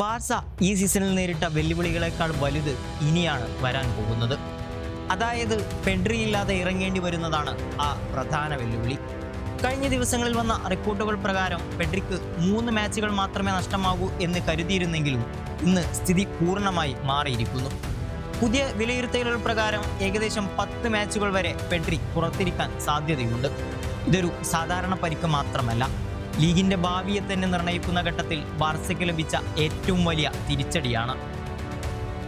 Barca ഈ സീസണിൽ നേരിട്ട വെല്ലുവിളികളെക്കാൾ വലുത് ഇനിയാണ് വരാൻ പോകുന്നത്. അതായത് പെഡ്രി ഇല്ലാതെ ഇറങ്ങേണ്ടി വരുന്നതാണ് ആ പ്രധാന വെല്ലുവിളി. കഴിഞ്ഞ ദിവസങ്ങളിൽ വന്ന റിപ്പോർട്ടുകൾ പ്രകാരം പെഡ്രിക്ക് മൂന്ന് മാച്ചുകൾ മാത്രമേ നഷ്ടമാകൂ എന്ന് കരുതിയിരുന്നെങ്കിലും ഇന്ന് സ്ഥിതി പൂർണമായി മാറിയിരിക്കുന്നു. പുതിയ വിലയിരുത്തലുകൾ പ്രകാരം ഏകദേശം പത്ത് മാച്ചുകൾ വരെ പെഡ്രി പുറത്തിരിക്കാൻ സാധ്യതയുണ്ട്. ഇതൊരു സാധാരണ പരിക്ക് മാത്രമല്ല. ലീഗിന്റെ ഭാവിയെ തന്നെ നിർണയിക്കുന്ന ഘട്ടത്തിൽ ബാർസയ്ക്ക് ലഭിച്ച ഏറ്റവും വലിയ തിരിച്ചടിയാണ്.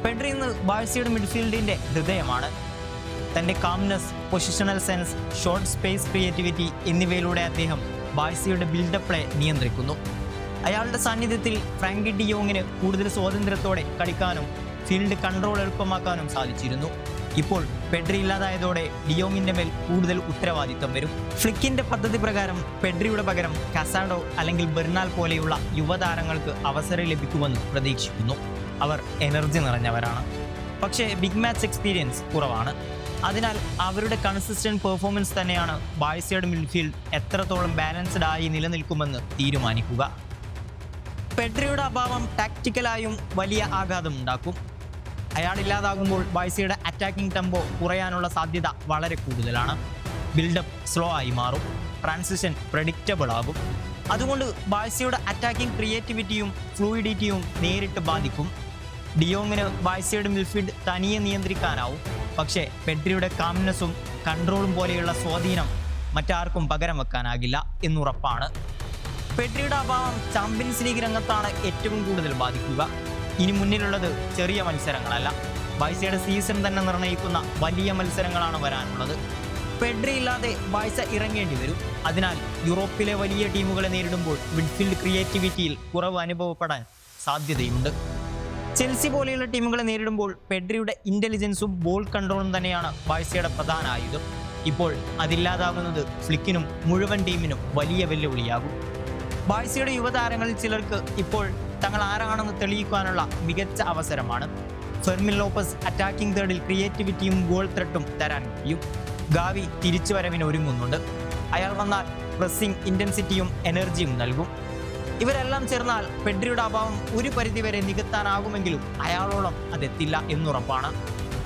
പെഡ്രി ഇന്ന് ബാഴ്സയുടെ മിഡ്ഫീൽഡിന്റെ ഹൃദയമാണ്. തന്റെ calmness positional sense short space creativity എന്നിവയിലൂടെ അദ്ദേഹം ബാഴ്സയുടെ ബിൽഡപ്പ് പ്ലേ നിയന്ത്രിക്കുന്നു. അയാളുടെ സാന്നിധ്യത്തിൽ ഫ്രാങ്കി ഡിയോങ്ങിന് കൂടുതൽ സ്വാതന്ത്ര്യത്തോടെ കളിക്കാനും ഫീൽഡ് കൺട്രോൾ എളുപ്പമാക്കാനും സാധിച്ചിരുന്നു. ഇപ്പോൾ പെഡ്രി ഇല്ലാതായതോടെ ഡിയോങ്ങിന്റെ മേൽ കൂടുതൽ ഉത്തരവാദിത്തം വരും. ഫ്ലിക്കിന്റെ പദ്ധതി പ്രകാരം പെഡ്രിയുടെ പകരം കസാഡോ അല്ലെങ്കിൽ ബെർണാൽ പോലെയുള്ള യുവതാരങ്ങൾക്ക് അവസരം ലഭിക്കുമെന്ന് പ്രതീക്ഷിക്കുന്നു. അവർ എനർജി നിറഞ്ഞവരാണ്. പക്ഷേ ബിഗ് മാച്ച് എക്സ്പീരിയൻസ് കുറവാണ്. അതിനാൽ അവരുടെ കൺസിസ്റ്റന്റ് പെർഫോമൻസ് തന്നെയാണ് ബാഴ്സയുടെ മിഡ്ഫീൽഡ് എത്രത്തോളം ബാലൻസ്ഡ് ആയി നിലനിൽക്കുമെന്ന് തീരുമാനിക്കുക. പെഡ്രിയുടെ അഭാവം ടാക്റ്റിക്കലായും വലിയ ആഘാതം ഉണ്ടാക്കും അയാളില്ലാതാകുമ്പോൾ ബാഴ്സയുടെ അറ്റാക്കിംഗ് ടെമ്പോ കുറയാനുള്ള സാധ്യത വളരെ കൂടുതലാണ്. ബിൽഡപ്പ് സ്ലോ ആയി മാറും. ട്രാൻസിഷൻ പ്രഡിക്റ്റബിൾ ആകും. അതുകൊണ്ട് ബാഴ്സയുടെ അറ്റാക്കിംഗ് ക്രിയേറ്റിവിറ്റിയും ഫ്ലൂയിഡിറ്റിയും നേരിട്ട് ബാധിക്കും. ഡിയോങ്ങിന് ബാഴ്സയുടെ മിൽഫീൽഡ് തനിയെ നിയന്ത്രിക്കാനാവും. പക്ഷേ പെഡ്രിയുടെ കാംനെസ്സും കൺട്രോളും പോലെയുള്ള സ്വാധീനം മറ്റാർക്കും പകരം വെക്കാനാകില്ല എന്നുറപ്പാണ്. പെഡ്രിയുടെ അഭാവം ചാമ്പ്യൻസ് ലീഗ് രംഗത്താണ് ഏറ്റവും കൂടുതൽ ബാധിക്കുക. ഇനി മുന്നിലുള്ളത് ചെറിയ മത്സരങ്ങളല്ല. ബാഴ്സയുടെ സീസൺ തന്നെ നിർണയിക്കുന്ന വലിയ മത്സരങ്ങളാണ് വരാനുള്ളത്. പെഡ്രി ഇല്ലാതെ ബാഴ്സ ഇറങ്ങേണ്ടി വരും. അതിനാൽ യൂറോപ്പിലെ വലിയ ടീമുകളെ നേരിടുമ്പോൾ മിഡ്ഫീൽഡ് ക്രിയേറ്റിവിറ്റിയിൽ കുറവ് അനുഭവപ്പെടാൻ സാധ്യതയുണ്ട്. ചെൽസി പോലെയുള്ള ടീമുകളെ നേരിടുമ്പോൾ പെഡ്രിയുടെ ഇന്റലിജൻസും ബോൾ കൺട്രോളും തന്നെയാണ് ബാഴ്സയുടെ പ്രധാന ആയുധം. ഇപ്പോൾ അതില്ലാതാകുന്നത് ഫ്ലിക്കിനും മുഴുവൻ ടീമിനും വലിയ വെല്ലുവിളിയാകും. ബാഴ്സയുടെ യുവതാരങ്ങളിൽ ചിലർക്ക് ഇപ്പോൾ തങ്ങൾ ആരാണെന്ന് തെളിയിക്കാനുള്ള മികച്ച അവസരമാണ്. ഫെർമിൻ ലോപ്പസ് അറ്റാക്കിംഗ് തേർഡിൽ ക്രിയേറ്റിവിറ്റിയും ഗോൾ ത്രെട്ടും തരാൻ കഴിയും. ഗാവി തിരിച്ചുവരവിന് ഒരുങ്ങുന്നുണ്ട് അയാൾ വന്നാൽ പ്രസ്സിംഗ് ഇന്റൻസിറ്റിയും എനർജിയും നൽകും. ഇവരെല്ലാം ചേർന്നാൽ പെഡ്രിയുടെ അഭാവം ഒരു പരിധിവരെ നികത്താനാകുമെങ്കിലും അയാളോളം അതെത്തില്ല എന്നുറപ്പാണ്.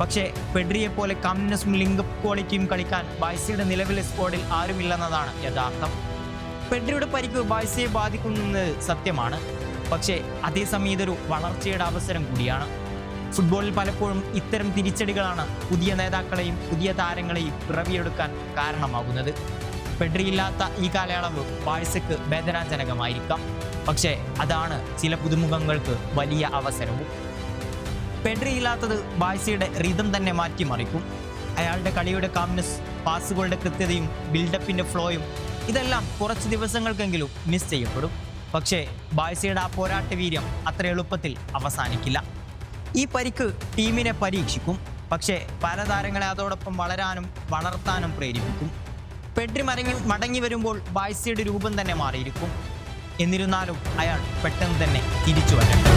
പക്ഷേ പെഡ്രിയെ പോലെ കമ്മ്യൂണിസ്റ്റും ലിങ്കപ്പ് ക്വാളിറ്റിയും കളിക്കാൻ ബായ്സയുടെ നിലവിലെ സ്ക്വാഡിൽ ആരുമില്ലെന്നതാണ് യഥാർത്ഥം. പെഡ്രിയുടെ പരിക്ക് ബായ്സയെ ബാധിക്കുന്നത് സത്യമാണ്. പക്ഷേ അതേസമയം ഇതൊരു വളർച്ചയുടെ അവസരം കൂടിയാണ്. ഫുട്ബോളിൽ പലപ്പോഴും ഇത്തരം തിരിച്ചടികളാണ് പുതിയ നേതാക്കളെയും പുതിയ താരങ്ങളെയും പിറവിയെടുക്കാൻ കാരണമാകുന്നത്. പെഡ്രിയില്ലാത്ത ഈ കാലയളവ് ബാഴ്സയ്ക്ക് വേദനാജനകമായിരിക്കാം. പക്ഷേ അതാണ് ചില പുതുമുഖങ്ങൾക്ക് വലിയ അവസരവും. പെഡ്രി ഇല്ലാത്തത് ബാഴ്സയുടെ റിതം തന്നെ മാറ്റിമറിക്കും. അയാളുടെ കളിയുടെ കാംനെസ് പാസുകളുടെ കൃത്യതയും ബിൽഡപ്പിന്റെ ഫ്ലോയും ഇതെല്ലാം കുറച്ച് ദിവസങ്ങൾക്കെങ്കിലും മിസ് ചെയ്യപ്പെടും. പക്ഷേ ബാഴ്സയുടെ ആ പോരാട്ട വീര്യം അത്ര എളുപ്പത്തിൽ അവസാനിക്കില്ല. ഈ പരിക്ക് ടീമിനെ പരീക്ഷിക്കും. പക്ഷേ പല താരങ്ങളെ അതോടൊപ്പം വളരാനും വളർത്താനും പ്രേരിപ്പിക്കും. പെഡ്രി മടങ്ങി മടങ്ങി വരുമ്പോൾ ബാഴ്സയുടെ രൂപം തന്നെ മാറിയിരിക്കും. എന്നിരുന്നാലും അയാൾ പെട്ടെന്ന് തന്നെ തിരിച്ചു വരട്ടെ.